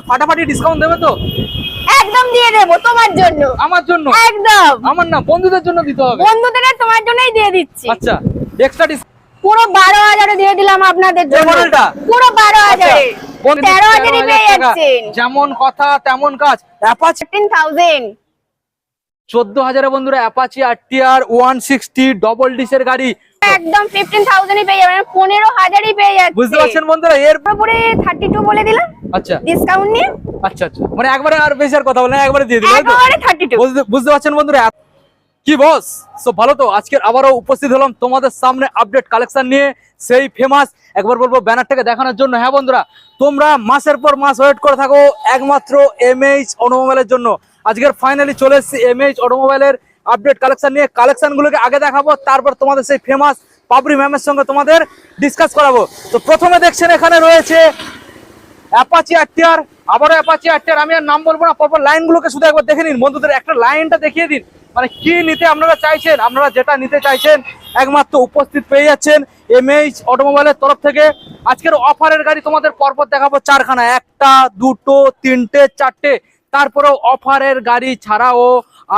তো ফাটাফাটি ডিসকাউন্ট দেবে তো? একদম দিয়ে দেবো তোমার জন্য। আমার জন্য? একদম। আমার না বন্ধুদের জন্য দিতে হবে। বন্ধুদের তোমার জন্যই দিয়ে দিচ্ছি। আচ্ছা এক্সট্রা পুরো বারো হাজারে দিয়ে দিলাম আপনাদের জন্য। পুরো বারো হাজারে। বন্ধুদের তেরো হাজারই পেয়ে যাচ্ছেন যেমন কথা তেমন কাজ। অ্যাপাচি ফিফটিন থাউজেন্ড চোদ্দ হাজারে বন্ধুরা Apache R TR one sixty double ডিসের গাড়ি। একদম ফিফটিন থাউজেন্ডই পেয়ে যাবেন পনেরো হাজারই পেয়ে যাচ্ছে। বুঝতে পারছেন বন্ধুরা? এর পুরোপুরি থার্টি টু বলে দিলাম। আচ্ছা। ডিসকাউন্ট নিয়ে। আচ্ছা আচ্ছা। মানে একবারে আর বেশি আর কথা বলে না, একবারে দিয়ে দিলে তাই তো? একেবারে থার্টি বুঝতে বুঝতে পারছেন বন্ধুরা? কি বস সব ভালো তো? আজকে আবারও উপস্থিত হলাম তোমাদের সামনে আপডেট কালেকশন নিয়ে সেই ফেমাস একবার বলব ব্যানারটাকে দেখানোর জন্য। হ্যাঁ বন্ধুরা তোমরা মাসের পর মাস ওয়েট করে থাকো একমাত্র এমএইচ অটোমোবাইলের জন্য। আজকের ফাইনালি চলে এসেছি এমএইচ অটোমোবাইলের আপডেট কালেকশন নিয়ে কালেকশনগুলোকে আগে দেখাবো, তারপর তোমাদের সেই ফেমাস পাবরি ম্যামের সঙ্গে তোমাদের ডিসকাস করাবো। তো প্রথমে দেখছেন এখানে রয়েছে অ্যাপাচি আরটিআর আবারও অ্যাপাচি আরটিআর আমি আর নাম বলব না, পরপর লাইনগুলোকে শুধু একবার দেখে নিন। বন্ধুদের, একটা লাইনটা দেখিয়ে দিন। মানে কি নিতে আপনারা চাইছেন? আপনারা যেটা নিতে চাইছেন, একমাত্র উপস্থিত পেয়ে যাচ্ছেন এমএইচ অটোমোবাইলের তরফ থেকে। আজকের অফারের গাড়ি তোমাদের পরপর দেখাবো চারখানা। একটা, দুটো, তিনটে, চারটে। তারপরেও অফারের গাড়ি ছাড়াও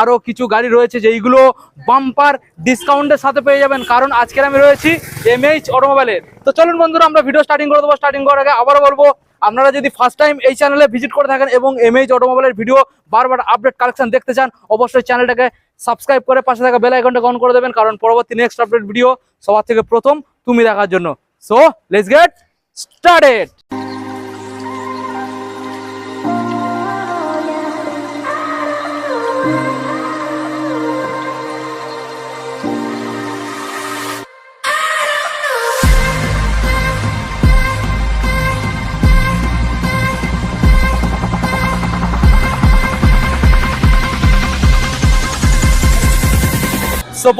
আরও কিছু গাড়ি রয়েছে যেইগুলো বাম্পার ডিসকাউন্টের সাথে পেয়ে যাবেন। কারণ আজকের আমি রয়েছি এমএইচ অটোমোবাইলের তো চলুন বন্ধুরা, আমরা ভিডিও স্টার্টিং করে দেবো। স্টার্টিং করার আগে আবারও বলব, আপনারা যদি ফার্স্ট টাইম এই চ্যানেলে ভিজিট করে থাকেন এবং এমএইচ অটোমোবাইলের ভিডিও বারবার আপডেট কালেকশন দেখতে চান, অবশ্যই চ্যানেলটাকে সাবস্ক্রাইব করে পাশে থাকা বেল আইকনটা অন করে দেবেন। কারণ পরবর্তী নেক্সট আপডেট ভিডিও সবার থেকে প্রথম তুমি দেখার জন্য। সো লেটস গেট স্টার্টেড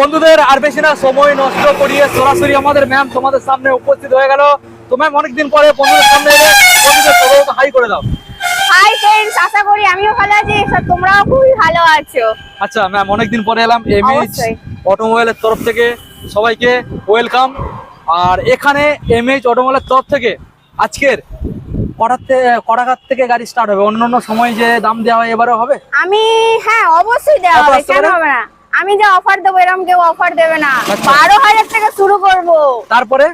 বন্ধুদের আর বেশি না সময় নষ্ট করিয়ে সরাসরি আমাদের ম্যাম তোমাদের সামনে উপস্থিত হয়ে গেল। তো ম্যাম অনেকদিন পরে বন্ধুদের সামনে এলে বন্ধুদের সবাই হাই করে দাও। হাই আশা করি আমিও ভালো আছি তোমরাও খুবই ভালো আছো। আচ্ছা ম্যাম অনেকদিন পরে এলাম এমএইচ অটোমোবাইলের তরফ থেকে সবাইকে ওয়েলকাম আর এখানে এমএইচ অটোমোবাইলের তরফ থেকে আজকের কটার থেকে কটাকার থেকে গাড়ি স্টার্ট হবে? অন্য অন্য সময় যে দাম দেওয়া হয় এবারে হবে? আমি হ্যাঁ অবশ্যই দেওয়া হবে কেন হবে না? আমি যে অফার দেবো এরকম কেউ অফার দেবে না। আচ্ছা। বারো হাজার থেকে শুরু করব। তারপরে?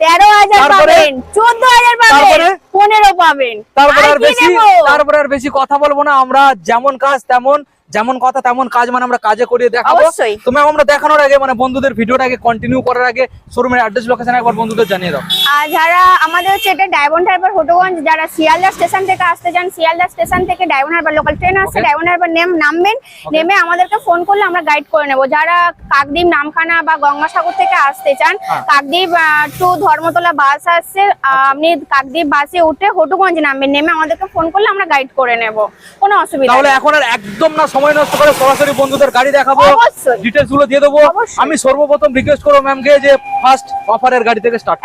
তেরো হাজার পাবেন চোদ্দ হাজার পাবেন পনেরো পাবেন। তারপরে আর আর বেশি তারপরে আর বেশি কথা বলব না আমরা যেমন কাজ তেমন যেমন কথা তেমন কাজ মানে আমরা কাজে করিয়ে দেখাবো। অবশ্যই। তো ম্যাম আমরা দেখানোর আগে মানে বন্ধুদের ভিডিওটাকে কন্টিনিউ করার আগে শোরুমের অ্যাড্রেস লোকেশন একবার বন্ধুদের জানিয়ে দাও। আর যারা আমাদের হচ্ছে এটা ডায়মন্ড হারবার হটোগঞ্জ যারা শিয়ালদা স্টেশন থেকে আসতে চান শিয়ালদা স্টেশন থেকে ডায়মন্ড হারবার লোকাল ট্রেন আসছে. ডায়মন্ড হারবার নেম নামবেন নেমে আমাদেরকে ফোন করলে আমরা গাইড করে নেব। যারা কাকদ্বীপ নামখানা বা গঙ্গাসাগর থেকে আসতে চান হ্যাঁ। কাকদ্বীপ টু ধর্মতলা বাস আসছে আপনি কাকদ্বীপ বাসে উঠে হটুগঞ্জ নামবেন নেমে আমাদেরকে ফোন করলে আমরা গাইড করে নেব। কোনো অসুবিধা তাহলে এখন আর একদম না সময় নষ্ট করে সরাসরি বন্ধুদের গাড়ি দেখাবো ডিটেলসগুলো দিয়ে দেবো। আমি সর্বপ্রথম রিকোয়েস্ট করব ম্যামকে যে ফার্স্ট অফারের গাড়ি থেকে স্টার্ট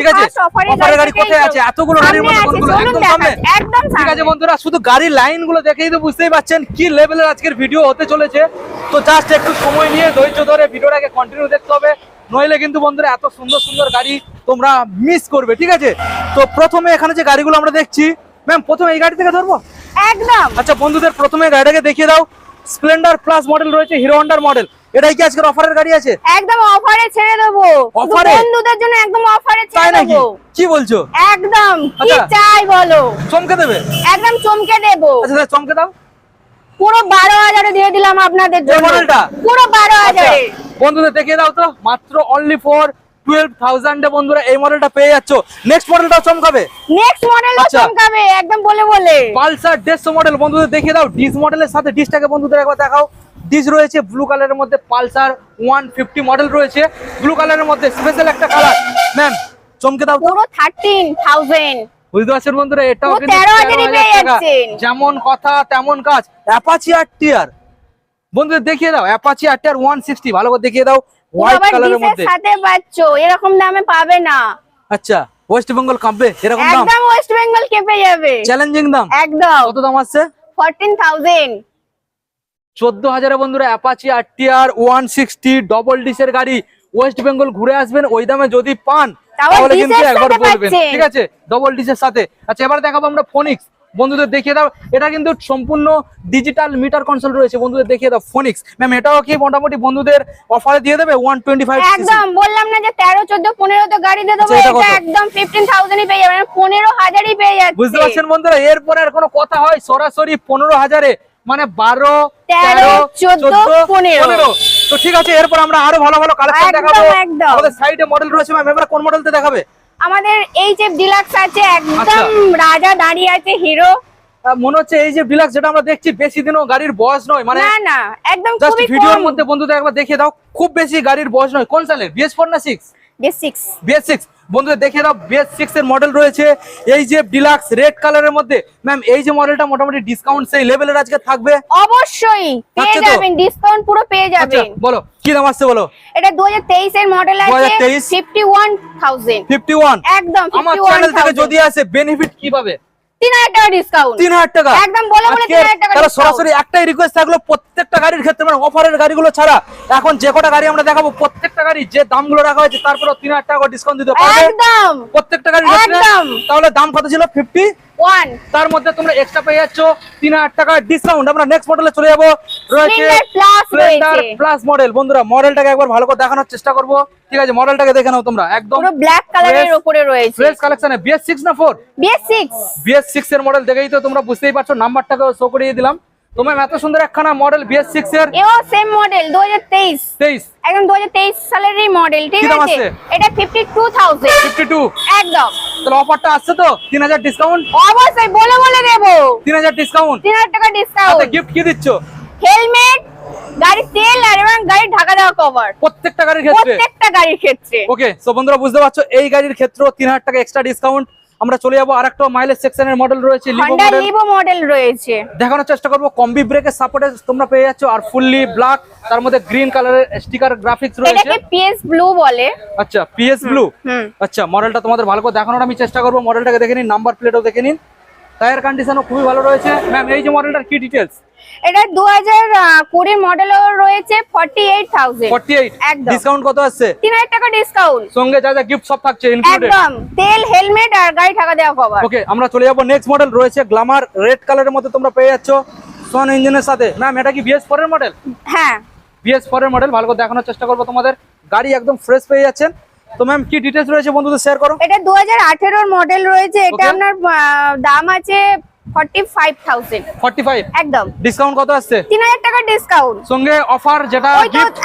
ঠিক আছে? অফারের গাড়ি কোথায় আছে? এতগুলো গাড়ির মধ্যে কোনগুলো? একদম সামনে। ঠিক আছে বন্ধুরা শুধু গাড়ির লাইনগুলো দেখেই তো বুঝতেই পারছেন কি লেভেলের আজকের ভিডিও হতে চলেছে। তো জাস্ট একটু সময় নিয়ে ধৈর্য ধরে ভিডিওটাকে কন্টিনিউ দেখতে হবে। নইলে কিন্তু বন্ধুরা এত সুন্দর সুন্দর গাড়ি তোমরা মিস করবে ঠিক আছে? তো প্রথমে এখানে যে গাড়িগুলো আমরা দেখছি ম্যাম প্রথমে এই গাড়ি থেকে ধরবো? একদম। আচ্ছা বন্ধুদের প্রথমে গাড়িটাকে দেখিয়ে দাও। স্প্লেন্ডার প্লাস মডেল রয়েছে হিরো হন্ডার মডেল এটাই কি আজকের অফারের গাড়ি আছে? একদম অফারে ছেড়ে দেবো। অফারে? বন্ধুদের জন্য একদম অফারে ছেড়ে দেবো। কি বলছো? একদম। কি আচ্ছা। চাই বলো? চমকে দেবে? একদম চমকে দেবো। আচ্ছা চমকে দাও। পুরো বারো হাজারে দিয়ে দিলাম আপনাদের জন্য। মডেলটা? পুরো বারো আচ্ছা, হাজারে। বন্ধুদের দেখিয়ে দাও তো। মাত্র অনলি ফর টুয়েলভ থাউজেন্ডে বন্ধুরা এই মডেলটা পেয়ে যাচ্ছ। নেক্সট মডেলটা চমকাবে। নেক্সট মডেলটা আচ্ছা। চমকাবে একদম বলে বলে। পালসার দেড়শো মডেল বন্ধুদের দেখিয়ে দাও ডিস মডেলের সাথে ডিসটাকে বন্ধুদের একবার দেখাও। ডিস রয়েছে ব্লু কালারের মধ্যে পালসার ওয়ান ফিফটি মডেল রয়েছে। ব্লু কালারের মধ্যে স্পেশাল একটা কালার ম্যাম চমকে দাও। পুরো থার্টিন থাউজেন্ড বুঝতে পারছেন বন্ধুরা? এটাও পুরো কিন্তু 13,000 13,000 পেয়ে টাকা। যাচ্ছেন। যেমন কথা তেমন কাজ। অ্যাপাচি আর টিয়ার বন্ধুদের দেখিয়ে দাও Apache R TR one sixty ভালো করে দেখিয়ে দাও। হোয়াইট কালারের মধ্যে। সাথে পাচ্ছ এরকম দামে পাবে না। আচ্ছা ওয়েস্ট বেঙ্গল কাঁপবে এরকম দাম। একদম ওয়েস্ট বেঙ্গল কেঁপে যাবে। চ্যালেঞ্জিং দাম। একদম। কত দাম ফোরটিন থাউজেন্ড চোদ্দ হাজারে বন্ধুরা Apache R TR one sixty double ডিসের গাড়ি। ওয়েস্ট বেঙ্গল ঘুরে আসবেন ওই দামে যদি পান তাহলে কিন্তু একবার বলবেন। ঠিক আছে? ডবল ডিসের সাথে। আচ্ছা এবার দেখাবো আমরা ফোনিক্স বন্ধুদের দেখিয়ে দাও। এটা কিন্তু সম্পূর্ণ ডিজিটাল মিটার কনসোল রয়েছে। বন্ধুদের দেখিয়ে দাও ফোনিক্স ম্যাম এটাও কি মোটামুটি বন্ধুদের অফারে দিয়ে দেবে? ওয়ান টোয়েন্টি ফাইভ একদম বললাম না যে তেরো চোদ্দ পনেরো তো গাড়ি দিয়ে দেবো। আচ্ছা, এটা একদম ফিফটিন থাউজেন্ডই পেয়ে যাবেন পনেরো হাজারই পেয়ে বুঝতে পারছেন বন্ধুরা? এরপরে আর কোনো কথা হয়? সরাসরি পনেরো হাজারে মানে বারো তেরো, তেরো চোদ্দ, চোদ্দ পনেরো। পনেরো। তো ঠিক আছে এরপর আমরা আরও ভালো ভালো কালেকশন দেখাবো। আমাদের সাইডে মডেল রয়েছে ম্যাম এবার কোন মডেলতে দেখাবে? আমাদের এই যে ডিলাক্স আছে একদম আচ্ছা। রাজা দাঁড়িয়ে আছে হিরো। মনে হচ্ছে এই যে ডিলাক্স যেটা আমরা দেখছি বেশি দিনও গাড়ির বয়স নয় মানে না না একদম জাস্ট ভিডিওর মধ্যে বন্ধুদের একবার দেখিয়ে দাও খুব বেশি গাড়ির বয়স নয়। কোন সালে বিএস4 না 6 বিএস6 বিএস6 বন্ধুরা দেখে দাও বেস সিক্স এর মডেল রয়েছে। এই যে ডিলাক্স রেড কালারের মধ্যে ম্যাম এই যে মডেলটা মোটামুটি ডিসকাউন্ট সেই লেভেলের আজকে থাকবে। অবশ্যই পেয়ে যাবেন ডিসকাউন্ট পুরো পেয়ে আচ্ছা, যাবেন। বলো কি দাম আছে বলো? এটা 2023 এর মডেল আছে 51000 51 একদম আমার চ্যানেল থেকে যদি আসে বেনিফিট কীভাবে? টাকা ডিসকাউন্ট তিন হাজার টাকা। একদম বলে বলে 3000 টাকা তাহলে সরাসরি একটাই রিকোয়েস্ট থাকল প্রত্যেকটা গাড়ির ক্ষেত্রে মানে অফারের গাড়িগুলো ছাড়া। এখন যে কটা গাড়ি আমরা দেখাবো প্রত্যেকটা গাড়ি যে দামগুলো রাখা হয়েছে তারপরে তিন হাজার টাকা ডিসকাউন্ট দিতে পারবে। একদম। প্রত্যেকটা গাড়ি একদম। তাহলে দাম কত ছিল? ফিফটি ওয়ান তার মধ্যে তোমরা এক্সট্রা পেয়ে যাচ্ছ তিন হাজার টাকা ডিসকাউন্ট আমরা নেক্সট মডেলে চলে যাব। রয়েছে স্প্লেন্ডার প্লাস মডেল বন্ধুরা মডেলটাকে একবার ভালো করে দেখানোর চেষ্টা করব। ঠিক আছে মডেলটাকে দেখে নাও তোমরা। একদম পুরো ব্ল্যাক কালারের উপরে রয়েছে। ফ্রেশ কালেকশনে বিএস সিক্স না four BS six BS six এর মডেল দেখেই তো তোমরা বুঝতেই পারছ। নাম্বারটাকে শো করিয়ে দিলাম। তোমার এত সুন্দর একখানা মডেল বিএস সিক্স এর এও সেম মডেল দু হাজার তেইশ। তেইশ। একদম দু হাজার তেইশ সালেরই মডেল ঠিক আছে? এটা fifty two thousand fifty two একদম। তাহলে অফারটা আসছে তো? তিন হাজার ডিসকাউন্ট অবশ্যই বলে বলে দেবো। তিন হাজার ডিসকাউন্ট তিন হাজার টাকা সাথে ডিসকাউন্ট গিফট কি দিচ্ছ? হেলমেট গাড়ির তেল আর এবং গাড়ির ঢাকা দেওয়া কভার প্রত্যেকটা গাড়ির ক্ষেত্রে? প্রত্যেকটা গাড়ির ক্ষেত্রে। ওকে সো বন্ধুরা বুঝতে পারছ এই গাড়ির তিন হাজার টাকা এক্সট্রা ডিসকাউন্ট আমরা চলে যাব আর একটা মাইলেজ সেকশনের মডেল রয়েছে লিভো মডেল রয়েছে। দেখানোর চেষ্টা করব কম্বি ব্রেকের সাপোর্টে তোমরা পেয়ে যাচ্ছ আর ফুললি ব্ল্যাক তার মধ্যে গ্রিন কালারের স্টিকার গ্রাফিক্স রয়েছে। এটাকে পিএস ব্লু বলে। আচ্ছা পিএস ব্লু। আচ্ছা মডেলটা তোমাদের ভালো করে দেখানোর আমি চেষ্টা করব মডেলটাকে দেখে নিন নাম্বার প্লেটও দেখে নিন। টায়ার কন্ডিশনও খুবই ভালো রয়েছে। ম্যাম এই যে মডেলটার কি ডিটেলস এটা দু হাজার কুড়ির মডেলও রয়েছে forty eight thousand forty eight একদম। ডিসকাউন্ট কত আছে তিন হাজার টাকা ডিসকাউন্ট সঙ্গে যা যা গিফট সব থাকছে ইনক্লুডেড একদম। তেল হেলমেট আর গাড়ি ঢাকা দেওয়া কভার ওকে আমরা চলে যাব নেক্সট মডেল রয়েছে গ্লামার রেড কালারের মধ্যে তোমরা পেয়ে যাচ্ছ। সন ইঞ্জিনের সাথে। ম্যাম এটা কি বিএস ফোর এর মডেল হ্যাঁ। বিএস ফোর এর মডেল ভালো করে দেখানোর চেষ্টা করব তোমাদের। গাড়ি একদম ফ্রেশ পেয়ে যাচ্ছেন। তো ম্যাম কি ডিটেলস রয়েছে বন্ধুদের শেয়ার করো? এটা দু হাজার আঠেরোর মডেল রয়েছে। এটা আপনার দাম আছে একদম। ডিসকাউন্ট কত আসছে? তিন হাজার ডিসকাউন্ট সঙ্গে অফার যেটা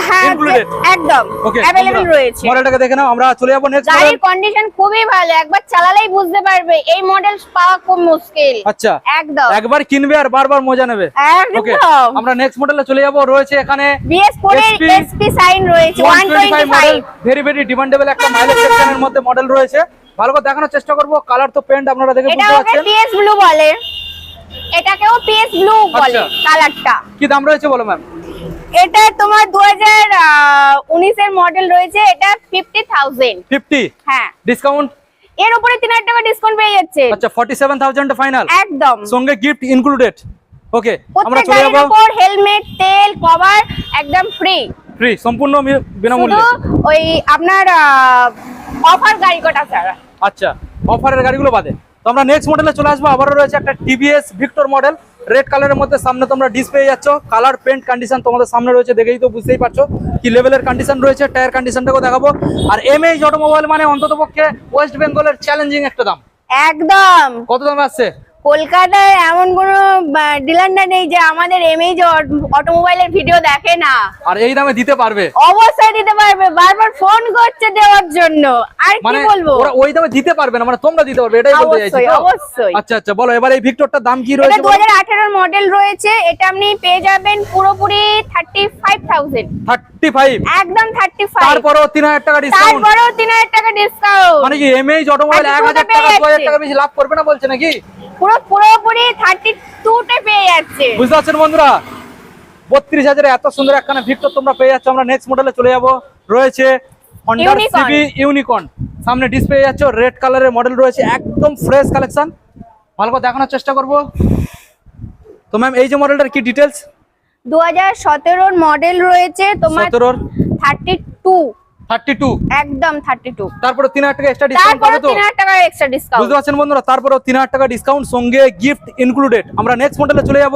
হ্যাঁ ইনক্লুডেড একদম। অ্যাভেলেবল রয়েছে। মডেলটাকে দেখে নাও আমরা চলে যাব নেক্সট গাড়ির কন্ডিশন খুবই ভালো একবার চালালেই বুঝতে পারবে এই মডেল পাওয়া খুব মুশকিল। আচ্ছা একদম। একবার কিনবে আর বারবার মজা নেবে। ওকে আমরা নেক্সট মডেলে চলে যাব রয়েছে এখানে বিএস ফোর এর এসপি সাইন রয়েছে 125 মডেল ভেরি ভেরি ডিমান্ডেবল একটা মাইলেজ সেকশনের মধ্যে মডেল রয়েছে। ভালো করে দেখানোর চেষ্টা করব। কালার তো পেন্ট আপনারা দেখে বুঝতে পারছেন পিএস ব্লু বলে। এটাকেও পিএস ব্লু বলে আচ্ছা। কালারটা কি দাম রয়েছে বলো ম্যাম এটা তোমার দু এর মডেল রয়েছে। এটা ফিফটি থাউজেন্ড ফিফটি হ্যাঁ। ডিসকাউন্ট এর উপরে তিন হাজার টাকা ডিসকাউন্ট পেয়ে যাচ্ছে। আচ্ছা ফর্টি সেভেন থাউজেন্ড ফাইনাল একদম। সঙ্গে গিফট ইনক্লুডেড ওকে আমরা চলে যাব। হেলমেট তেল কভার একদম ফ্রি ফ্রি সম্পূর্ণ বিনামূল্যে। ওই আপনার অফার গাড়ি কটা ছাড়া আচ্ছা অফারের গাড়িগুলো বাদে। তো আমরা নেক্সট মডেলে চলে আসব। আবারও রয়েছে একটা টিভিএস ভিক্টর মডেল রেড কালারের মধ্যে সামনে তোমরা ডিসপ্লে যাচ্ছ। কালার পেন্ট কন্ডিশন তোমাদের সামনে রয়েছে দেখেই তো বুঝতেই পারছ কি লেভেলের কন্ডিশন রয়েছে টায়ার কন্ডিশনটাকেও দেখাবো। আর এম এইচ অটোমোবাইল মানে অন্তত পক্ষে ওয়েস্ট বেঙ্গলের চ্যালেঞ্জিং একটা দাম। একদম। কত দাম আসছে? কলকাতায় এমন কোনো ডিলারটা নেই যে আমাদের এমএইচ অটোমোবাইলের ভিডিও দেখে না। আর এই দামে দিতে পারবে? অবশ্যই দিতে পারবে। বারবার ফোন করছে দেওয়ার জন্য। আর কি মানে বলব? ওরা ওই দামে দিতে পারবে না মানে তোমরা দিতে পারবে এটাই বলতে চাইছি। অবশ্যই। আচ্ছা আচ্ছা বলো এবার এই ভিক্টরটার দাম কি রয়েছে দু হাজার আঠেরোর মডেল রয়েছে। এটা আপনি পেয়ে যাবেন পুরোপুরি thirty five thousand thirty five একদম থার্টি ফাইভ তারপরেও তিন হাজার টাকা ডিসকাউন্ট তারপরেও তিন হাজার টাকা ডিসকাউন্ট মানে কি এমএইচ অটোমোবাইল এক হাজার টাকা দু হাজার টাকা বেশি লাভ করবে না বলছে নাকি? পুরো পুরোপুরি থার্টি টু তে পেয়ে যাচ্ছে। বুঝতে পারছেন বন্ধুরা? বত্রিশ হাজারে এত সুন্দর একখানা ভিক্টর তোমরা পেয়ে যাচ্ছ। আমরা নেক্সট মডেলে চলে যাব। রয়েছে হন্ডার সিবি ইউনিকর্ন সামনে ডিসপ্লে যাচ্ছ। রেড কালারের মডেল রয়েছে। একদম ফ্রেশ কালেকশন ভালো করে দেখানোর চেষ্টা করব। তো ম্যাম এই যে মডেলটার কি ডিটেলস দু হাজার সতেরোর মডেল রয়েছে তোমার সতেরোর। Thirty two thirty two. একদম থার্টি টু। তারপরে তিন হাজার টাকা এক্সট্রা ডিসকাউন্ট পাবে তো? তিন হাজার টাকা এক্সট্রা ডিসকাউন্ট বুঝতে পারছেন বন্ধুরা? তারপরেও তিন হাজার টাকা ডিসকাউন্ট সঙ্গে গিফট ইনক্লুডেড আমরা নেক্সট মডেলে চলে যাব।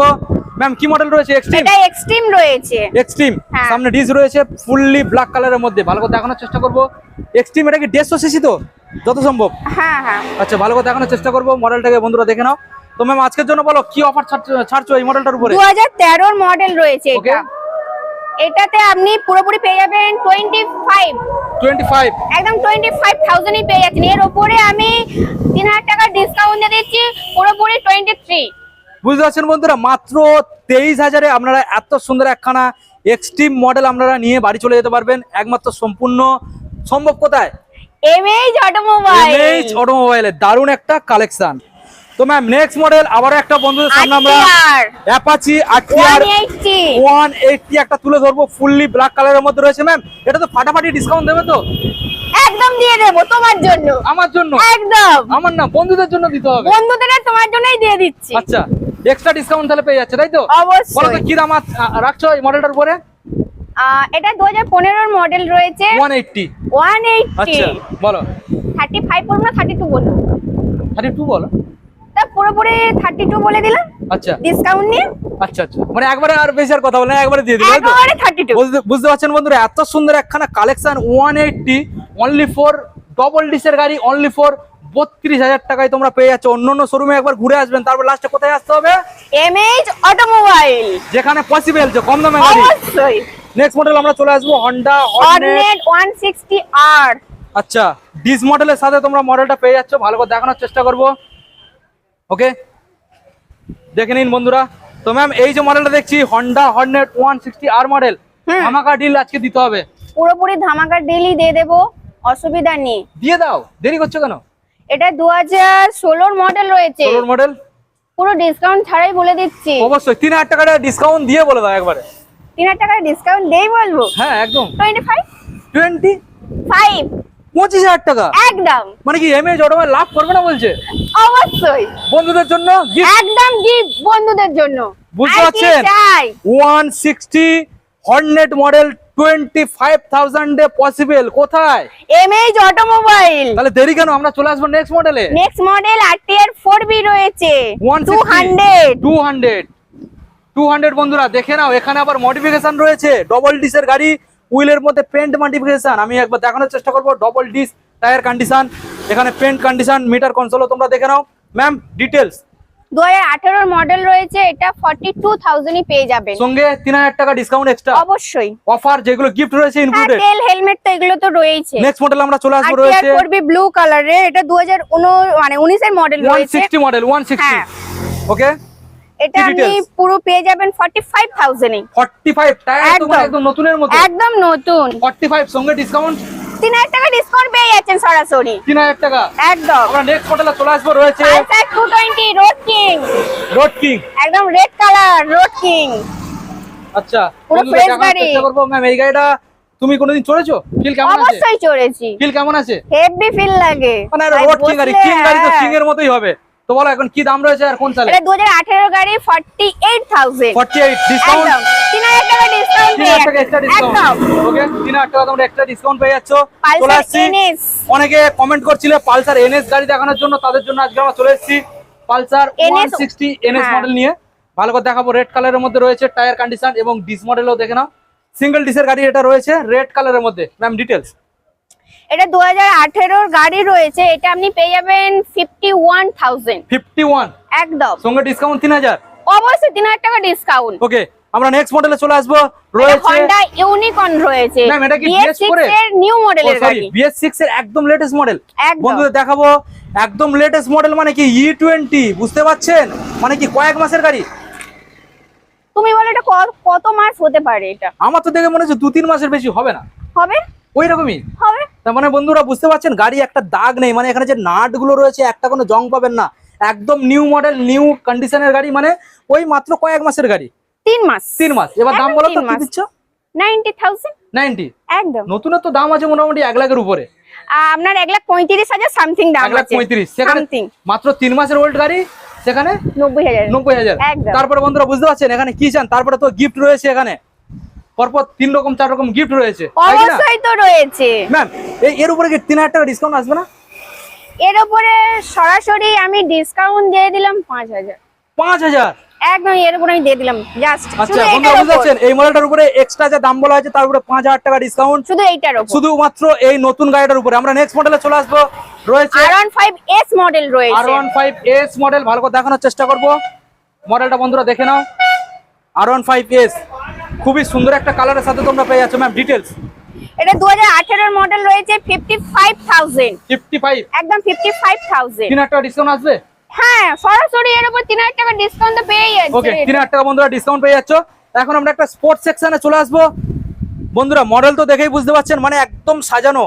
ম্যাম কি মডেল রয়েছে? এক্সট্রিম এটা এক্সট্রিম রয়েছে। এক্সট্রিম হ্যাঁ। সামনে ডিস রয়েছে ফুললি ব্ল্যাক কালারের মধ্যে। ভালো করে দেখানোর চেষ্টা করব। এক্সট্রিম এটা কি সিসি তো? যত সম্ভব। হ্যাঁ হ্যাঁ। আচ্ছা ভালো করে দেখানোর চেষ্টা করব। মডেলটাকে বন্ধুরা দেখে নাও। তো ম্যাম আজকের জন্য বলো কি অফার ছাড়ছো এই মডেলটার উপরে? দু হাজার তেরোর মডেল রয়েছে এটা। এটাতে আপনি পুরোপুরি পেয়ে যাবেন টোয়েন্টি ফাইভ টোয়েন্টি ফাইভ একদম টোয়েন্টি ফাইভ থাউজেন্ডই পেয়ে যাচ্ছেন। এর ওপরে আমি তিন হাজার টাকা ডিসকাউন্ট দিয়ে দিচ্ছি পুরোপুরি টোয়েন্টি থ্রি বুঝতে পারছেন বন্ধুরা? মাত্র তেইশ হাজারে আপনারা এত সুন্দর একখানা এক্সট্রিম মডেল আপনারা নিয়ে বাড়ি চলে যেতে পারবেন। একমাত্র সম্পূর্ণ সম্ভব কোথায়? এমএইচ অটোমোবাইল এমএইচ অটোমোবাইলের দারুণ একটা কালেকশন তো ম্যাম নেক্সট মডেল আবার একটা বন্ধুদের সামনে আমরা অ্যাপাচি আরটিআর 180 ওয়ান এইটটি একটা তুলে ধরবো ফুললি ব্ল্যাক কালারের মধ্যে রয়েছে ম্যাম এটা তো ফাটাফাটি ডিসকাউন্ট দেবে তো? একদম দিয়ে দেবো তোমার জন্য। আমার জন্য? একদম। আমার না বন্ধুদের জন্য দিতে হবে। বন্ধুদের তোমার জন্যই দিয়ে দিচ্ছি। আচ্ছা এক্সট্রা ডিসকাউন্ট তাহলে পেয়ে যাচ্ছে তাই তো? বলো তো কি দাম রাখছো এই মডেলটার উপরে? এটা দু হাজার পনেরোর মডেল রয়েছে। ওয়ান এইটটি ওয়ান এইটটি আচ্ছা বলো। থার্টি ফাইভ বলব না থার্টি টু বলব থার্টি টু বলো। তা পুরোপুরি থার্টি টু বলে দিলাম। আচ্ছা। ডিসকাউন্ট নিয়ে। আচ্ছা আচ্ছা। মানে একবারে আর বেশি আর কথা বলে না, একবারে দিয়ে দিলে তাই তো? একেবারে থার্টি টু বুঝতে বুঝতে পারছেন বন্ধুরা এত সুন্দর একখানা collection one eighty only four double ডিসের গাড়ি অনলি ফোর বত্রিশ হাজার টাকায় তোমরা পেয়ে যাচ্ছ। অন্য অন্য শোরুমে একবার ঘুরে আসবেন তারপর লাস্টে কোথায় আসতে হবে? এমএইচ অটোমোবাইল যেখানে পসিবল যে কম দামে গাড়ি। অবশ্যই। নেক্সট মডেল আমরা চলে আসব ওয়ান সিক্সটি আর আচ্ছা ডিস মডেলের সাথে তোমরা মডেলটা পেয়ে যাচ্ছ ভালো করে দেখানোর চেষ্টা করব। ওকে দেখে নিন বন্ধুরা। তো ম্যাম এই যে মডেলটা দেখছি Honda Hornet one sixty R model ধামাকা ডিল আজকে দিতে হবে। পুরোপুরি ধামাকা ডেলি দিয়ে দেবো অসুবিধা নেই। দিয়ে দাও দেরি করছ কেন? এটা দু হাজার ষোলোর মডেল রয়েছে। ষোলোর মডেল পুরো ডিসকাউন্ট ছাড়াই বলে দিচ্ছি। অবশ্যই তিন হাজার টাকাটা ডিসকাউন্ট দিয়ে বলে দাও একবারে। তিন হাজার টাকা ডিসকাউন্ট দেই বলব? হ্যাঁ একদম। টোয়েন্টি ফাইভ টোয়েন্টি ফাইভ পঁচিশ হাজার টাকা। একদম। মানে কি অটোমায় লাভ করবে না বলছে? অবশ্যই। বন্ধুদের জন্য একদম গিফট বন্ধুদের জন্য। বুঝতে পারছেন? One sixty Hornet model twenty five থাউজেন্ডে possible কোথায়? এমএইচ অটোমোবাইল তাহলে দেরি কেন? আমরা চলে আসব নেক্সট মডেলে next model RTR four V রয়েছে। 160 two hundred two hundred two hundred বন্ধুরা দেখে নাও এখানে আবার মডিফিকেশন রয়েছে। ডবল ডিসের গাড়ি উইলের মধ্যে পেন্ট মডিফিকেশন আমি একবার দেখানোর চেষ্টা করব ডবল ডিস টায়ার কন্ডিশন এখানে পেন্ট কন্ডিশন মিটার কনসোলও তোমরা দেখে নাও। ম্যাম ডিটেলস দু হাজার মডেল রয়েছে এটা ফর্টি টু থাউজেন্ডই পেয়ে যাবেন। সঙ্গে তিন হাজার টাকা ডিসকাউন্ট এক্সট্রা অবশ্যই। অফার যেগুলো গিফট রয়েছে হ্যাঁ ইনক্লুডেড তেল হেলমেট তো এগুলো তো রয়েছে। নেক্সট মডেল আমরা চলে আসব রয়েছে। ব্লু কালারে এটা দু হাজার মানে উনিশের মডেল রয়েছে। হ্যাঁ। ওকে এটা আপনি পুরো পেয়ে যাবেন ফর্টি ফাইভ থাউজেন্ডে ফর্টি ফাইভ একদম। একদম নতুনের মতো একদম নতুন। ফর্টি ফাইভ সঙ্গে ডিসকাউন্ট তিন হাজার টাকা ডিসকাউন্ট পেয়ে যাচ্ছেন সরাসরি। তিন হাজার টাকা? একদম। আমরা নেক্সট চলে আসব রয়েছে Pulsar two twenty road king road king একদম রেড কালার রোড কিং আচ্ছা পুরো দেখানোর গাড়ি। চেষ্টা করব। ম্যাম এই গাড়িটা তুমি কোনোদিন চড়েছো? ফিল কেমন আছে? অবশ্যই চড়েছি। ফিল কেমন আছে? হেভি ফিল লাগে। মানে রোড কিং গাড়ি কিং গাড়ি তো হ্যাঁ। কিং এর মতোই হবে। তো বলো এখন কি দাম রয়েছে আর কোন সালে এটা দু হাজার আঠেরো গাড়ি forty eight thousand forty eight discount একদম তিন হাজার টাকা ডিসকাউন্ট এক্সট্রা ডিসকাউন্ট একদম। ওকে তিন হাজার টাকা তোমরা এক্সট্রা ডিসকাউন্ট পেয়ে যাচ্ছ। চলে আসছি। অনেকে কমেন্ট করছিলে পালসার এনএস গাড়ি দেখানোর জন্য তাদের জন্য আজকে আমরা চলে এসেছি Pulsar one NS sixty NS. Model নিয়ে। ভালো করে দেখাবো রেড কালারের মধ্যে রয়েছে টায়ার কন্ডিশন এবং ডিস মডেলও দেখে নাও। সিঙ্গেল ডিসের গাড়ি এটা রয়েছে রেড কালারের মধ্যে। ম্যাম ডিটেলস এটা দু হাজার গাড়ি রয়েছে এটা আপনি পেয়ে যাবেন fifty one thousand fifty one একদম। সঙ্গে ডিসকাউন্ট তিন হাজার? অবশ্যই তিন হাজার টাকা ডিসকাউন্ট ওকে আমরা নেক্সট মডেলে চলে আসব। রয়েছে হন্ডা ইউনিকর্ন রয়েছে। Ma'am, এটা কি BS6 এর? এর নিউ মডেলের গাড়ি। সিক্স এর একদম লেটেস্ট মডেল বন্ধুদের দেখাবো একদম লেটেস্ট মডেল মানে কি? ই টোয়েন্টি বুঝতে পারছেন? মানে কি কয়েক মাসের গাড়ি? তুমি বলো এটা কত মাস হতে পারে এটা? আমার তো দেখে মনে হচ্ছে দু তিন মাসের বেশি হবে না। হবে? ওই রকমই হবে। তার মানে বন্ধুরা বুঝতে পারছেন গাড়ি একটা দাগ নেই মানে এখানে যে নাটগুলো রয়েছে একটা কোনো জং পাবেন না। একদম নিউ মডেল নিউ কন্ডিশনের গাড়ি মানে ওই মাত্র কয়েক মাসের গাড়ি। তিন মাস। তিন মাস। এবার দাম বলো তো কি। দিচ্ছ? একদম। নতুনের তো দাম আছে মোটামুটি এক লাখের উপরে। আপনার এক লাখ পঁয়ত্রিশ হাজার সামথিং দাম এক লাখ সেখানে মাত্র তিন মাসের ওল্ড গাড়ি সেখানে। তারপরে বন্ধুরা বুঝতে পারছেন এখানে কি চান? তারপরে তো গিফট রয়েছে এখানে। পরপর তিন রকম চার রকম গিফট রয়েছে। অবশ্যই তো রয়েছে। ম্যাম এর উপরে কি তিন হাজার টাকা ডিসকাউন্ট আসবে না? এর উপরে সরাসরি আমি ডিসকাউন্ট দিয়ে দিলাম পাঁচ হাজার। পাঁচ হাজার? একদম এর উপরে আমি দিয়ে দিলাম জাস্ট আচ্ছা বন্ধুরা উপর। এই মডেলটার উপরে এক্সট্রা যে দাম বলা হয়েছে তার উপরে পাঁচ হাজার টাকা ডিসকাউন্ট শুধু এইটার উপর। শুধুমাত্র এই নতুন গাড়িটার উপরে। আমরা নেক্সট মডেলে চলে আসব। রয়েছে R one five S model আর রয়েছে ওয়ান ফাইভ এস মডেল ভালো করে দেখানোর চেষ্টা করব। মডেলটা বন্ধুরা দেখে নাও। আর ওয়ান ফাইভ এস খুবই সুন্দর একটা কালারের সাথে তোমরা পেয়ে যাচ্ছ ম্যাম ডিটেলস এটা দু হাজার আঠেরোর মডেল রয়েছে fifty five thousand fifty five একদম ফিফটি ফাইভ থাউজেন্ড তিন হাজার টাকা ডিসকাউন্ট আসবে? হ্যাঁ সরাসরি এর উপর তিন হাজার টাকা ডিসকাউন্ট তো পেয়ে ওকে যাচ্ছে তিন হাজার টাকা বন্ধুরা ডিসকাউন্ট পেয়ে যাচ্ছ। এখন আমরা একটা স্পোর্টস সেকশনে চলে আসব। বন্ধুরা মডেল তো দেখেই বুঝতে পারছেন মানে একদম সাজানো।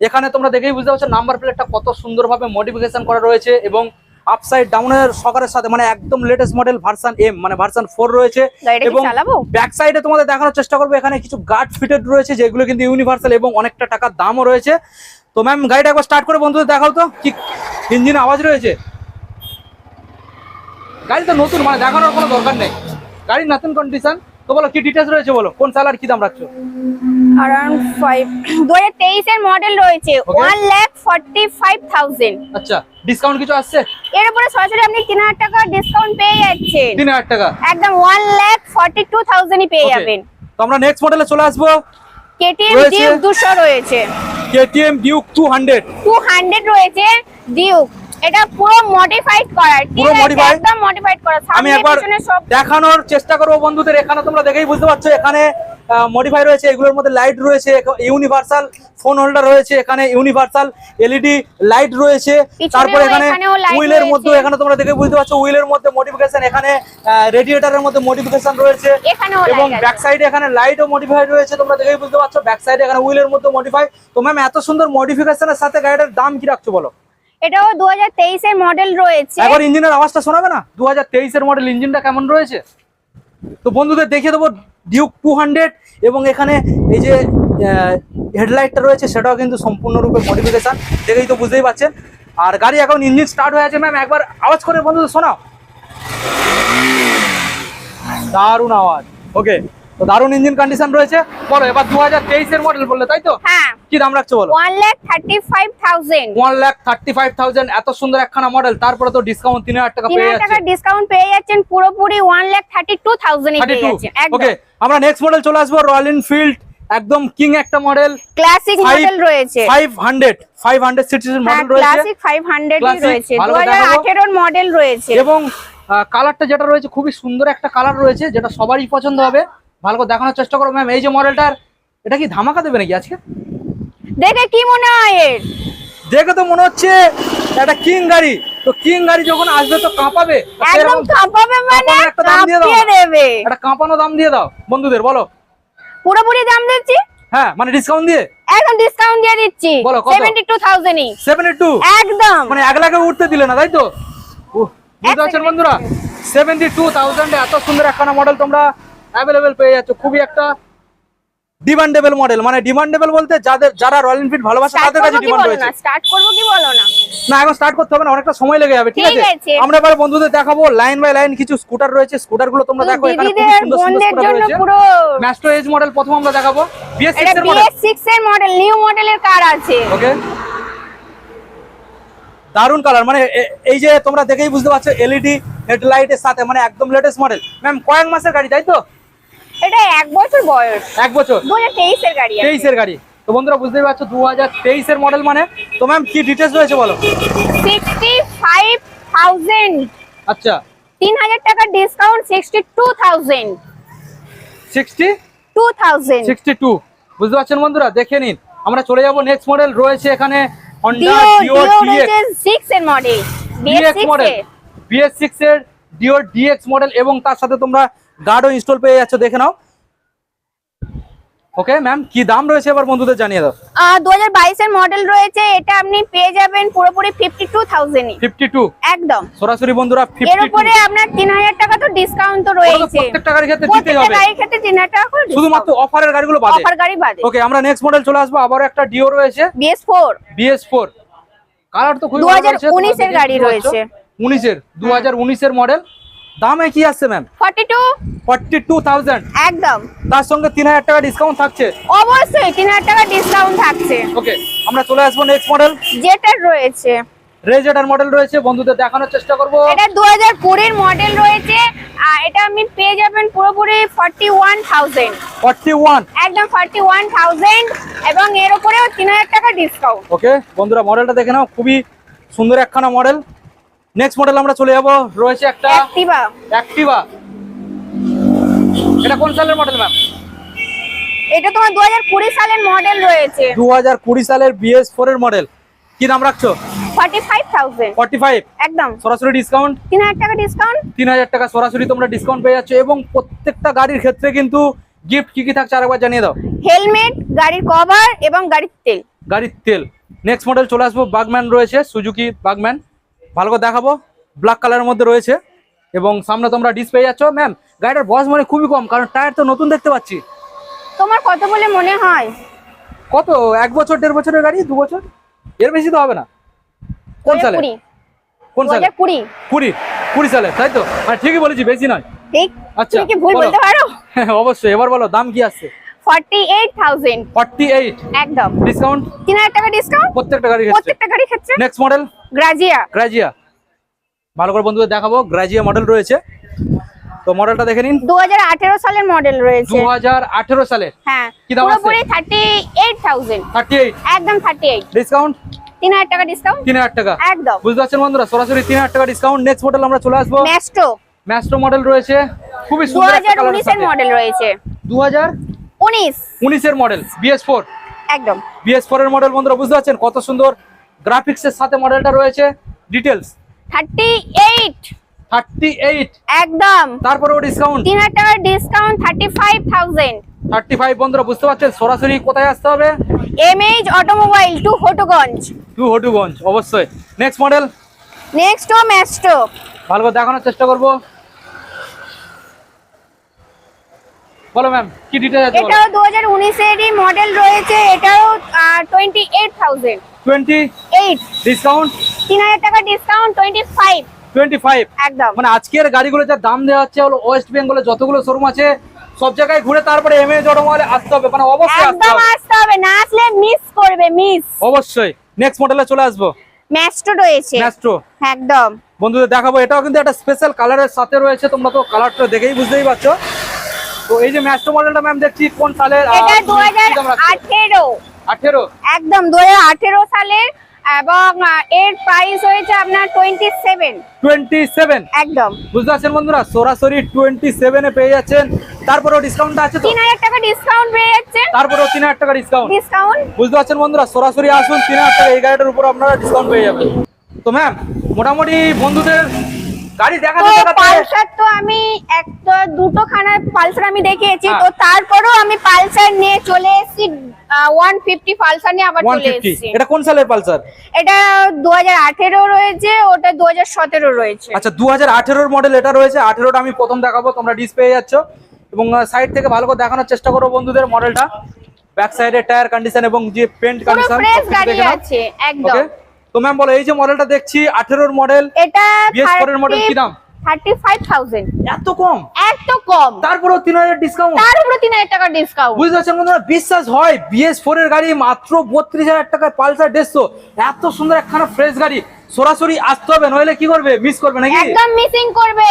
এখানে তোমরা দেখেই বুঝতে পারছ নাম্বার প্লেটটা কত সুন্দরভাবে মডিফিকেশন করা রয়েছে এবং আপসাইড ডাউনের সকারের সাথে মানে একদম লেটেস্ট মডেল ভার্সন এম মানে ভার্সন ফোর রয়েছে। এবং ব্যাক সাইডে তোমাদের দেখানোর চেষ্টা করব এখানে কিছু গার্ড ফিটেড রয়েছে যেগুলো কিন্তু ইউনিভার্সাল এবং অনেকটা টাকার দামও রয়েছে। তো ম্যাম গাড়িটা একবার স্টার্ট করে বন্ধুদের দেখাও তো কি ইঞ্জিন আওয়াজ রয়েছে। গাড়ি তো নতুন মানে দেখানোর কোনো দরকার নেই। গাড়ির নতুন কন্ডিশন তো বলো কি ডিটেলস রয়েছে বলো? কোন সালার কি দাম রাখছো? ফাইভ দু হাজার তেইশের মডেল রয়েছে। One lakh forty five thousand আচ্ছা ডিসকাউন্ট কিছু আসছে? এর উপরে সরাসরি আপনি তিন হাজার টাকা ডিসকাউন্ট পেয়ে যাচ্ছেন। তিন হাজার টাকা। একদম ওয়ান ল্যাক ফর্টি টু থাউজেন্ডই পেয়ে যাবেন। তো আমরা নেক্সট মডেলে চলে আসব। কেটিএম রয়েছে। ডিউক দুশো রয়েছে। KTM Duke two hundred two hundred রয়েছে ডিউক এটা পুরো মডিফাইড করা পুরো modified? একদম মডিফাইড করা আমি একবার দেখানোর চেষ্টা করব বন্ধুদের এখানে তোমরা দেখেই বুঝতে পারছ এখানে মডিফাই রয়েছে এগুলোর মধ্যে লাইট রয়েছে ইউনিভার্সাল ফোন হোল্ডার রয়েছে এখানে ইউনিভার্সাল এলইডি লাইট রয়েছে তারপর এখানে হুইলের মধ্যে এখানে তোমরা দেখে বুঝতে পারছ হুইলের মধ্যে মডিফিকেশন এখানে রেডিয়েটারের মধ্যে মডিফিকেশন রয়েছে এবং ব্যাক সাইডে এখানে লাইটও মডিফাই রয়েছে তোমরা দেখেই বুঝতে পারছ ব্যাক সাইডে এখানে হুইলের মধ্যে মডিফাই তো ম্যাম এত সুন্দর মডিফিকেশনের সাথে গাড়িটার দাম কি রাখছো বলো? এটাও দু হাজার তেইশের মডেল রয়েছে। একবার ইঞ্জিনের আওয়াজটা শোনাবে না? দু হাজার তেইশের মডেল ইঞ্জিনটা কেমন রয়েছে? তো বন্ধুদের দেখিয়ে দেবো ডিউক টু হান্ড্রেড এবং এখানে এই যে হেডলাইটটা রয়েছে, সেটাও কিন্তু সম্পূর্ণরূপে মডিফিকেশন দেখেই তো বুঝতেই পারছেন আর গাড়ি এখন ইঞ্জিন স্টার্ট হয়ে আছে ম্যাম একবার আওয়াজ করে বন্ধুদের শোনাও। দারুণ আওয়াজ। ওকে তো দারুণ ইঞ্জিন কন্ডিশন রয়েছে। বলো এবার দু হাজার তেইশের মডেল বললে তাই তো? হ্যাঁ। কি দাম রাখছো বলো? One lakh thirty five thousand. One lakh thirty five thousand এত সুন্দর একখানা মডেল তারপরে তো ডিসকাউন্ট তিন হাজার টাকা তিন পেয়ে হাজার যাচ্ছে। টাকা ডিসকাউন্ট পেয়ে যাচ্ছেন পুরোপুরি one lakh thirty two thousand পেয়ে যাচ্ছেন ওকে আমরা নেক্সট মডেল চলে আসব রয়্যাল এনফিল্ড একদম কিং একটা মডেল ক্লাসিক মডেল রয়েছে। ফাইভ হান্ড্রেড ফাইভ হান্ড্রেড সিটির হ্যাঁ মডেল রয়েছে। ক্লাসিক ফাইভ হান্ড্রেড Classic, রয়েছে। ভালো দু হাজার দেখাবো। মডেল রয়েছে। এবং কালারটা যেটা রয়েছে খুবই সুন্দর একটা কালার রয়েছে যেটা সবারই পছন্দ হবে। ভালো করে দেখানোর চেষ্টা করো ম্যাম এই যে মডেলটার এটা কি ধামাকা দেবে নাকি আজকে? দেখে কি মনে হয় এর? দেখে তো মনে হচ্ছে একটা কিং গাড়ি। তো কিং গাড়ি যখন আসবে তো কাঁপাবে? একদম কাঁপাবে মানে একটা দাম দিয়ে দাও। দেবে। একটা কাঁপানো দাম দিয়ে দাও। বন্ধুদের বলো। পুরোপুরি দাম দিচ্ছি? হ্যাঁ মানে ডিসকাউন্ট দিয়ে? একদম ডিসকাউন্ট দিয়ে দিচ্ছি। বলো, কত? সেভেন্টি টু থাউজেন্ডই সেভেন্টি টু একদম। মানে এক লাখে উঠতে দিলে না তাই তো? বুঝতে পারছেন বন্ধুরা? এক সেভেন্টি টু থাউজেন্ড এত সুন্দর একখানা মডেল তোমরা অ্যাভেলেবেল পেয়ে যাচ্ছ। খুবই একটা ডিমান্ডেবল মডেল মানে ডিমান্ডেবল বলতে যাদের যারা রয়্যাল এনফিল্ড ভালোবাসে তাদের কাছে ডিমান্ড রয়েছে। না? স্টার্ট করব কি বলো না? না এখন স্টার্ট করতে হবে না অনেকটা সময় লেগে যাবে ঠিক আছে। আমরা এবার বন্ধুদের দেখাবো লাইন বাই লাইন কিছু স্কুটার রয়েছে স্কুটারগুলো তোমরা দেখো এখানে খুব সুন্দর সুন্দর স্কুটার রয়েছে। পুরো ম্যাস্ট্রো এজ মডেল প্রথম আমরা দেখাবো বিএস এটা সিক্স এর মডেল বিএস সিক্স এর মডেল নিউ মডেলের কার আছে। ওকে দারুণ কালার মানে এই যে তোমরা দেখেই বুঝতে পারছ এলইডি হেডলাইটের সাথে মানে একদম লেটেস্ট মডেল ম্যাম কয়েক মাসের গাড়ি তাই তো? এটা এক বছর বয়স। এক বছর। দু হাজার তেইশের গাড়ি আছে তেইশের গাড়ি। তো বন্ধুরা বুঝতেই পারছ দু হাজার তেইশের মডেল মানে? তো ম্যাম কি ডিটেলস রয়েছে বলো? সিক্সটি ফাইভ থাউজেন্ড আচ্ছা। তিন হাজার টাকা discount sixty two thousand sixty two thousand sixty two বুঝতে পারছেন বন্ধুরা? দেখে নিন। আমরা চলে যাব নেক্সট মডেল রয়েছে এখানে ডিও ডিও সিক্স এর মডেল বিএস মডেল এর বিএস সিক্স এর ডিও ডিএক্স মডেল এবং তার সাথে তোমরা গার্ডও ইনস্টল পেয়ে যাচ্ছ দেখে নাও। ওকে ম্যাম কি দাম রয়েছে এবার বন্ধুদের জানিয়ে দাও। দু হাজার বাইশের মডেল রয়েছে এটা আপনি পেয়ে যাবেন পুরোপুরি fifty two thousand fifty two একদম। সরাসরি বন্ধুরা 52 এর উপরে আপনার তিন হাজার টাকা তো ডিসকাউন্ট তো রয়েছে। প্রত্যেকটা টাকার ক্ষেত্রে প্রত্যেকটা হবে। গাড়ির ক্ষেত্রে তিন হাজার টাকা করে শুধুমাত্র অফারের গাড়িগুলো বাদে। অফার গাড়ি বাদে। ওকে আমরা নেক্সট মডেল চলে আসব আবারও একটা ডিও রয়েছে। BS four BS four colour তো খুবই 2019 এর গাড়ি রয়েছে। উনিশের দু হাজার উনিশের মডেল দামে কি আসছে ma'am forty two forty two thousand একদম। তার সঙ্গে তিন হাজার টাকা ডিসকাউন্ট থাকছে? অবশ্যই তিন হাজার টাকা ডিসকাউন্ট থাকছে। ওকে আমরা চলে আসব নেক্সট মডেল যেটার রয়েছে। রেজেটার মডেল রয়েছে বন্ধুদের দেখানোর চেষ্টা করব। এটা দু হাজার কুড়ির মডেল রয়েছে আর এটা আপনি পেয়ে যাবেন পুরোপুরি forty one thousand forty one একদম ফর্টি ওয়ান থাউজেন্ড এবং এর উপরেও তিন হাজার টাকা ডিসকাউন্ট ওকে বন্ধুরা মডেলটা দেখে নাও খুবই সুন্দর একখানা মডেল নেক্সট মডেল আমরা চলে যাব। রয়েছে একটা অ্যাক্টিভা অ্যাক্টিভা এটা কোন সালের মডেল ম্যাম এটা তোমার দু হাজার কুড়ি সালের মডেল রয়েছে। দু হাজার কুড়ি সালের বিএস ফোর এর মডেল কি দাম রাখছো? Forty five thousand forty five একদম। সরাসরি ডিসকাউন্ট তিন হাজার টাকা ডিসকাউন্ট তিন হাজার টাকা সরাসরি তোমরা ডিসকাউন্ট পেয়ে যাচ্ছ এবং প্রত্যেকটা গাড়ির ক্ষেত্রে কিন্তু গিফট কি কি থাকছে আরেকবার জানিয়ে দাও। হেলমেট গাড়ির কভার এবং গাড়ির তেল। গাড়ির তেল। নেক্সট মডেল চলে আসব বাগম্যান রয়েছে সুজুকি বাগম্যান ভালো করে দেখাবো। ব্ল্যাক কালারের মধ্যে রয়েছে এবং সামনে তোমরা ডিস পেয়ে যাচ্ছ। ম্যাম গাড়িটার বয়স মানে খুবই কম কারণ টায়ার তো নতুন দেখতে পাচ্ছি। তোমার কত বলে মনে হয়? কত? এক বছর দেড় বছরের গাড়ি? দু বছর? এর বেশি তো হবে না। কোন সালে? কোন সালে? কুড়ি। কুড়ি। কুড়ি সালে তাই তো? মানে ঠিকই বলেছি বেশি নয়। ঠিক আচ্ছা, ভুল বলতে পারো? হ্যাঁ অবশ্যই। এবার বলো দাম কি আসছে? Forty eight thousand forty eight একদম। ডিসকাউন্ট তিন হাজার টাকা ডিসকাউন্ট প্রত্যেকটা ক্ষেত্রে। প্রত্যেকটা গাড়ির ক্ষেত্রে। নেক্সট মডেল গ্রাজিয়া গ্রাজিয়া ভালো করে বন্ধুদের দেখাবো। গ্রাজিয়া মডেল রয়েছে। তো মডেলটা দেখে নিন। দু হাজার আঠেরো সালের মডেল রয়েছে। হাজার আঠেরো সালে হ্যাঁ। কি দাম আছে? পুরোপুরি thirty eight thousand thirty eight একদম থার্টি এইট ডিসকাউন্ট তিন হাজার টাকা ডিসকাউন্ট তিন হাজার টাকা। একদম। বুঝতে পারছেন বন্ধুরা? সরাসরি তিন হাজার টাকা ডিসকাউন্ট নেক্সট মডেল আমরা চলে আসব। ম্যাস্ট্রো ম্যাস্ট্রো মডেল রয়েছে। খুবই সুন্দর একটা হাজার কালারের উনিশের সাথে। মডেল রয়েছে। দু হাজার উনিশ। উনিশের মডেল বিএস ফোর একদম। বিএস ফোর এর মডেল বন্ধুরা বুঝতে পারছেন? কত সুন্দর গ্রাফিক্স এর সাথে মডেলটা রয়েছে। Details thirty eight thirty eight একদম তারপরেও ডিসকাউন্ট তিন হাজার টাকার discount thirty five thousand thirty five বন্ধুরা বুঝতে পারছেন? সরাসরি কোথায় আসতে হবে? MH automobile to Hatuganj to Hatuganj অবশ্যই। নেক্সট মডেল নেক্সট ও ম্যাস্ট্রো ভালো করে দেখানোর চেষ্টা করব। বলো ম্যাম কি আছে এটাও দু হাজার উনিশেরই মডেল রয়েছে এটাও twenty eight thousand twenty eight discount তিন হাজার টাকা discount twenty five twenty five একদম। মানে আজকের গাড়িগুলো যা দাম দেওয়া হচ্ছে হলো ওয়েস্ট বেঙ্গলে যতগুলো শোরুম আছে সব জায়গায় ঘুরে তারপরে এম এ জড়মালে আসতে হবে মানে অবশ্যই আসতে একদম হবে। আসতে হবে না আসলে মিস করবে মিস অবশ্যই। নেক্সট মডেলে চলে আসব। ম্যাস্ট্রো রয়েছে। ম্যাস্ট্রো একদম। বন্ধুদের দেখাবো এটাও কিন্তু একটা স্পেশাল কালারের সাথে রয়েছে তোমরা তো কালারটা দেখেই বুঝতেই পারছ। তো এই যে ম্যাস্ট্রো মডেলটা ম্যাম দেখছি কোন সালের এটা দু হাজার আঠেরো। আঠেরো? একদম দু হাজার আঠেরো সালের এবং এর প্রাইস হয়েছে আপনার টোয়েন্টি সেভেন টোয়েন্টি সেভেন একদম। বুঝতে পারছেন বন্ধুরা? সরাসরি টোয়েন্টি সেভেনে পেয়ে যাচ্ছেন। তারপরেও ডিসকাউন্টটা আছে তো? তিন হাজার টাকা ডিসকাউন্ট পেয়ে যাচ্ছে তারপরেও তিন হাজার টাকা ডিসকাউন্ট ডিসকাউন্ট বুঝতে পারছেন বন্ধুরা? সরাসরি আসুন তিন হাজার টাকা এই গাড়িটার উপর আপনারা ডিসকাউন্ট পেয়ে যাবেন। তো ম্যাম মোটামুটি বন্ধুদের গাড়ি দেখাতে পালসার তো আমি একটা দুটো খানা পালসার আমি দেখিয়েছি হ্যাঁ। তো তারপরেও আমি পালসার নিয়ে চলে এসেছি ওয়ান ফিফটি পালসার নিয়ে আবার চলে এসেছি। এটা কোন সালের পালসার? এটা দু হাজার আঠেরো রয়েছে ওটা দু হাজার সতেরো রয়েছে। আচ্ছা দু হাজার আঠেরোর মডেল এটা রয়েছে আঠেরোটা আমি প্রথম দেখাবো তোমরা ডিস পেয়ে যাচ্ছ। এবং সাইড থেকে ভালো করে দেখানোর চেষ্টা করো বন্ধুদের মডেলটা ব্যাক সাইডে টায়ার কন্ডিশন এবং যে পুরো কন্ডিশন ফ্রেশ গাড়ি আছে একদম। তো ম্যাম বলো এই যে মডেলটা দেখছি আঠেরোর মডেল এটা বিএস4 এর মডেল কি দাম? থার্টি ফাইভ থাউজেন্ড এত কম? এত কম। তারপরে তিন হাজার ডিসকাউন্ট তার উপরে তিন হাজার টাকা ডিসকাউন্ট বুঝতে পারছেন বন্ধুরা বিশ্বাস হয় বিএস ফোর এর গাড়ি মাত্র বত্রিশ হাজার টাকায় পালসার দেড়শো। এত সুন্দর একখানা ফ্রেশ গাড়ি। সরাসরি আসতে হবে নইলে কি করবে? মিস করবে নাকি? একদম মিসিং করবে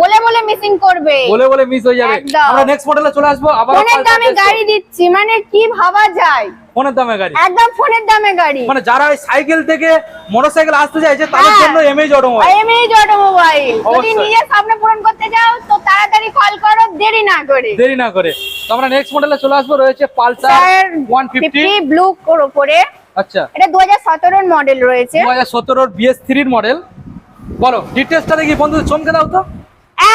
বলে বলে মিসিং করবে। বলে বলে মিস হয়ে যাবে। আমরা নেক্সট মডেলে চলে আসব আবার ফোনের দামে গাড়ি দিচ্ছি মানে কি ভাবা যায়? ফোনের দামে গাড়ি। একদম ফোনের দামে গাড়ি। মানে যারা সাইকেল থেকে মোটরসাইকেল আসতে চাইছে তাদের হ্যাঁ। জন্য এমএজ অটোমোবাইল এমএইচ অটোমোবাইল যদি। নিজের স্বপ্ন পূরণ করতে যাও তো তাড়াতাড়ি কল করো দেরি না করে। দেরি না করে। তো আমরা নেক্সট মডেলে চলে আসব রয়েছে Pulsar sir one fifty fifty blue করে আচ্ছা। এটা দু হাজার সতেরোর মডেল রয়েছে মডেল বলো ডিটেলসটা দেখি বন্ধু চমকে দাও তো।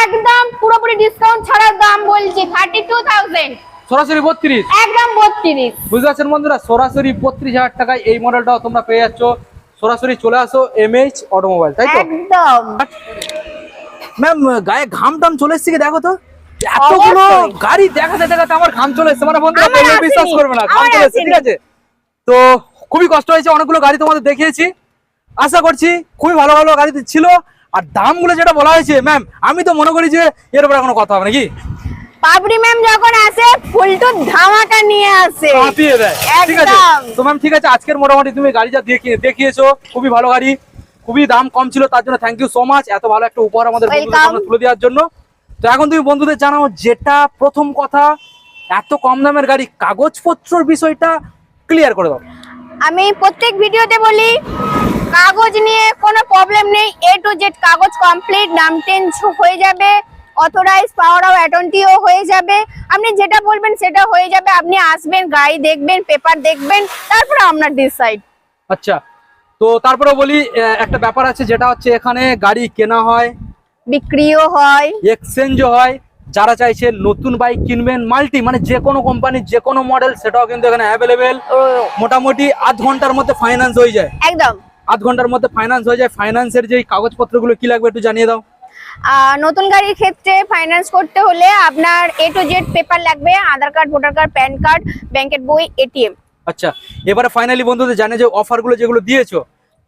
একদম পুরোপুরি ডিসকাউন্ট ছাড়া দাম বলছি থার্টি টু থাউজেন্ড সরাসরি বত্রিশ। একদম বত্রিশ। বুঝতে পারছেন বন্ধুরা? সরাসরি বত্রিশ হাজার টাকায় এই মডেলটাও তোমরা পেয়ে যাচ্ছ। সরাসরি চলে আসো এমএইচ অটোমোবাইল তাই তো? একদম। ম্যাম গায়ে ঘাম টাম চলে এসছে কি দেখো তো? এতগুলো গাড়ি দেখাতে দেখাতে আমার ঘাম চলে এসছে। মানে বন্ধুরা বিশ্বাস করবে না ঘাম চলে এসছে ঠিক আছে? তো খুবই কষ্ট হয়েছে অনেকগুলো গাড়ি তোমাদের দেখিয়েছি। আশা করছি খুবই ভালো ভালো গাড়িতে ছিল। আর দামগুলো যেটা বলা হয়েছে ম্যাম আমি তো মনে করি যে এর উপরে কোনো কথা হবে নাকি পাবড়ি ম্যাম যখন আসে ফুলটু ধামাকা নিয়ে আসে। কাঁপিয়ে দেয়। ঠিক আছে। তো ম্যাম ঠিক আছে আজকের মোটামুটি তুমি দেখিয়ে দেখিয়েছো খুবই ভালো গাড়ি। খুবই দাম কম ছিল তার জন্য থ্যাংক ইউ সো মাচ এত ভালো একটা উপহার আমাদের তুলে দেওয়ার জন্য। তো এখন তুমি বন্ধুদের জানাও যেটা প্রথম কথা এত কম দামের গাড়ি কাগজপত্রর বিষয়টা ক্লিয়ার করে দাও। আমি প্রত্যেক ভিডিওতে বলি কাগজ নিয়ে কোনো প্রবলেম নেই এ টু জেড কাগজ কমপ্লিট নাম চেঞ্জ হয়ে যাবে অথরাইজ পাওয়ার অফ অ্যাটর্নিও হয়ে যাবে। আপনি যেটা বলবেন সেটা হয়ে যাবে আপনি আসবেন গাড়ি দেখবেন পেপার দেখবেন তারপরে আপনার ডিসাইড আচ্ছা তো তারপরে বলি একটা ব্যাপার আছে যেটা হচ্ছে এখানে গাড়ি কেনা হয় বিক্রিও হয়। এক্সচেঞ্জও হয় যারা চাইছে নতুন বাইক কিনবেন মাল্টি মানে যে কোনো কোম্পানির যে কোনো মডেল সেটাও কিন্তু এখানে অ্যাভেলেবেল মোটামুটি আধ ঘণ্টার মধ্যে ফাইন্যান্স হয়ে যায়। একদম। আধ ঘণ্টার মধ্যে ফাইন্যান্স হয়ে যায়। ফাইন্যান্সের যে কাগজপত্রগুলো কি লাগবে একটু জানিয়ে দাও। নতুন গাড়ির ক্ষেত্রে ফাইন্যান্স করতে হলে আপনার এ টু জেড পেপার লাগবে Aadhaar card voter card PAN card ব্যাংকের বই এটিএম আচ্ছা এবারে ফাইনালি বন্ধুদের জানে যে অফারগুলো যেগুলো দিয়েছ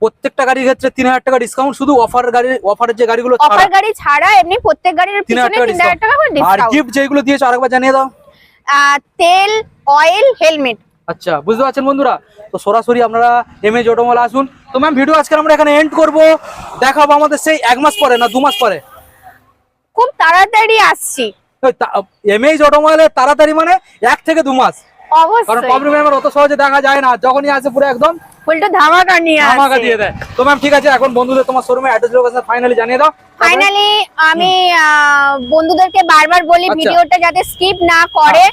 প্রত্যেকটা গাড়ির ক্ষেত্রে তিন হাজার টাকা ডিসকাউন্ট শুধু অফার গাড়ি অফারের যে গাড়িগুলো অফার গাড়ি ছাড়া এমনি প্রত্যেক গাড়ির তিন হাজার টাকা হাজার আর গিফট যেগুলো দিয়েছ আরেকবার জানিয়ে দাও। তেল অয়েল হেলমেট আচ্ছা বুঝতে পারছেন বন্ধুরা? তো সরাসরি আপনারা এম এজ অটোমল আসুন। তো ম্যাম ভিডিও আজকে আমরা এখানে এন্ড করব। দেখাবো আমাদের সেই এক মাস পরে না দু মাস পরে? খুব তাড়াতাড়ি আসছি। এম এইচ অটোমোবাইলের তাড়াতাড়ি মানে এক থেকে দু মাস। কারণ অত সহজে দেখা যায় না। যখনই আসে পুরো একদম ফুলটা ধামাকা নিয়ে ধামাকা দিয়ে দেয়। তো ম্যাম ঠিক আছে এখন বন্ধুদের তোমার শোরুমে অ্যাড্রেস লোকেশন ফাইনালি জানিয়ে দাও। ফাইনালি আমি বন্ধুদেরকে বারবার বলি। ভিডিওটা যাতে স্কিপ না করে।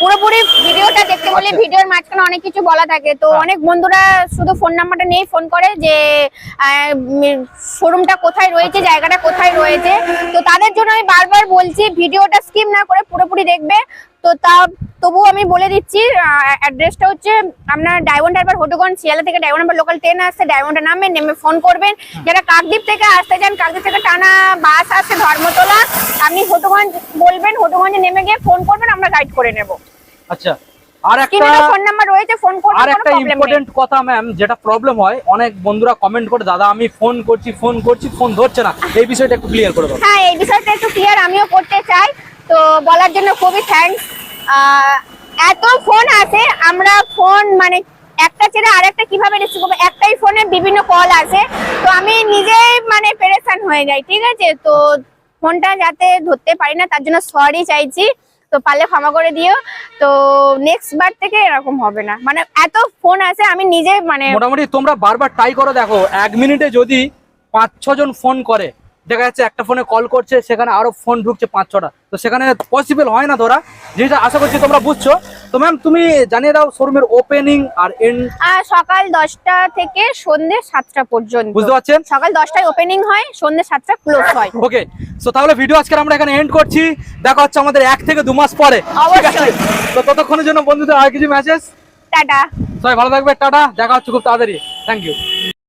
পুরোপুরি ভিডিওটা দেখতে বলি আচ্ছা। ভিডিওর মাঝখানে অনেক কিছু বলা থাকে। তো হ্যাঁ। অনেক বন্ধুরা শুধু ফোন নাম্বারটা নিয়েই ফোন করে যে শোরুমটা কোথায় রয়েছে আচ্ছা। জায়গাটা কোথায় রয়েছে। তো তাদের জন্য আমি বারবার বলছি ভিডিওটা স্কিপ না করে পুরোপুরি দেখবে। তো তা তবুও আমি বলে দিচ্ছি অ্যাড্রেসটা হচ্ছে আপনার ডায়মন্ড হারবার হটুগঞ্জ শিয়ালা থেকে ডায়মন্ড হারবার লোকাল ট্রেন আসছে ডায়মন্ডে নামবেন নেমে ফোন করবেন। যারা কাকদ্বীপ থেকে আসতে চান কাকদ্বীপ থেকে টানা বাস আসছে ধর্মতলা আপনি হটুগঞ্জ বলবেন হটুগঞ্জে নেমে গিয়ে ফোন করবেন আমরা গাইড করে নেব। আচ্ছা আর একটা ফোন নাম্বার রয়েছে ফোন করবেন আর একটা ইম্পর্টেন্ট কথা ম্যাম যেটা প্রবলেম হয় অনেক বন্ধুরা কমেন্ট করে দাদা আমি ফোন করছি ফোন করছি ফোন ধরছে না। এই বিষয়টা একটু ক্লিয়ার করে দাও। হ্যাঁ এই বিষয়টা একটু ক্লিয়ার আমিও করতে চাই। তো বলার জন্য খুবই থ্যাঙ্কস এত ফোন আছে, আমরা ফোন মানে একটা ছেড়ে আরেকটা কীভাবে রিসিভ করব? একটাই ফোনে বিভিন্ন কল আসে। তো আমি নিজেই মানে পেরেশান হয়ে যাই, ঠিক আছে? তো ফোনটা যাতে ধরতে পারি না, তার জন্য সরি চাইছি। তো পারলে ক্ষমা করে দিও। তো নেক্সট বার থেকে এরকম হবে না। মানে এত ফোন আছে, আমি নিজে মানে মোটামুটি তোমরা বারবার ট্রাই করো দেখো। এক মিনিটে যদি পাঁচ ছজন ফোন করে দেখা যাচ্ছে একটা ফোনে কল করছে সেখানে আরও ফোন ঢুকছে পাঁচ ছটা। তো সেখানে পসিবল হয় না ধরা। যেটা আশা করছি তোমরা বুঝছ। তো ম্যাম তুমি জানিয়ে দাও শোরুমের ওপেনিং আর এন্ড সকাল দশটা থেকে সন্ধ্যে সাতটা পর্যন্ত। বুঝতে পারছেন? সকাল দশটায় ওপেনিং হয় সন্ধ্যে সাতটা ক্লোজ হয়। ওকে সো তাহলে ভিডিও আজকে আমরা এখানে এন্ড করছি। দেখা হচ্ছে আমাদের এক থেকে দু মাস পরে। অবশ্যই। তো ততক্ষণের জন্য বন্ধুদের আর কিছু মেসেজ টাটা। সবাই ভালো থাকবে টাটা। দেখা হচ্ছে খুব তাড়াতাড়ি। Thank you